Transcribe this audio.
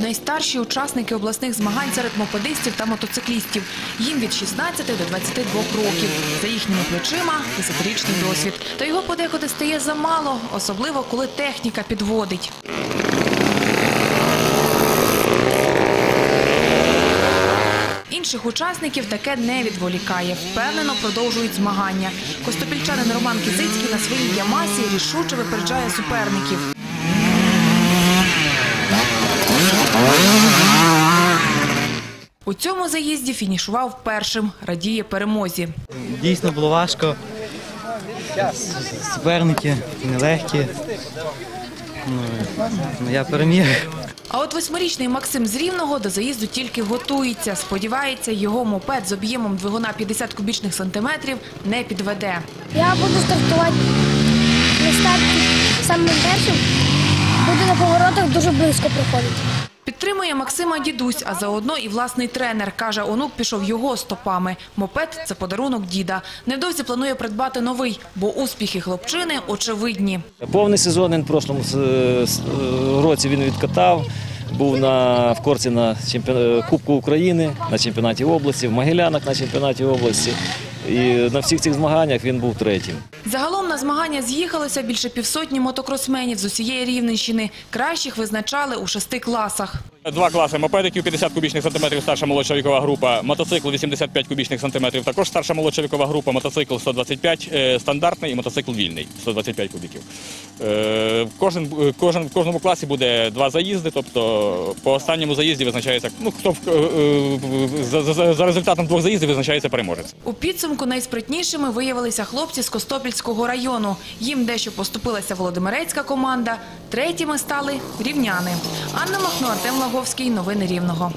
найстарші учасники обласних змагань серед мопедистів та мотоциклістів. Їм від 16 до 22 років. За їхніми плечима десятирічний досвід. Та його подекуди стає замало, особливо коли техніка підводить. Інших учасників таке не відволікає. Впевнено продовжують змагання. Костопільчанин Роман Кізицький на своїй Ямасі рішуче випереджає суперників. У цьому заїзді фінішував першим, радіє перемозі. Дійсно було важко. Суперники нелегкі. Ну, я переміг. А от восьмирічний Максим з Рівного до заїзду тільки готується. Сподівається, його мопед з об'ємом двигуна 50 кубічних сантиметрів не підведе. Я буду стартувати на старті самим першим. Буду на поворотах дуже близько. Підтримує Максима дідусь, а заодно і власний тренер. Каже, онук пішов його стопами. Мопед – це подарунок діда. Невдовзі планує придбати новий, бо успіхи хлопчини очевидні. Повний сезон він в прошлому с- с- році він відкатав. Був на в корці на чемпіон... Кубку України, на чемпіонаті області, в Могилянах на чемпіонаті області. І на всіх цих змаганнях він був третім. Загалом на змагання з'їхалося більше півсотні мотокросменів з усієї Рівненщини. Кращих визначали у шести класах. Два класи мопедиків 50 кубічних сантиметрів старша молодша вікова група, мотоцикл 85 кубічних сантиметрів, також старша молодша вікова група, мотоцикл 125 е, стандартний і мотоцикл вільний 125 кубіків. Е, Кожен, е, кожен, в кожному класі буде два заїзди, тобто по останньому заїзді визначається, ну хто за, за, за результатом двох заїздів визначається переможець. У підсумку найспритнішими виявилися хлопці з Костопільського району. Їм дещо поступилася Володимирецька команда. Третіми стали рівняни. Анна Махно, Артем Лаговський. Новини Рівного.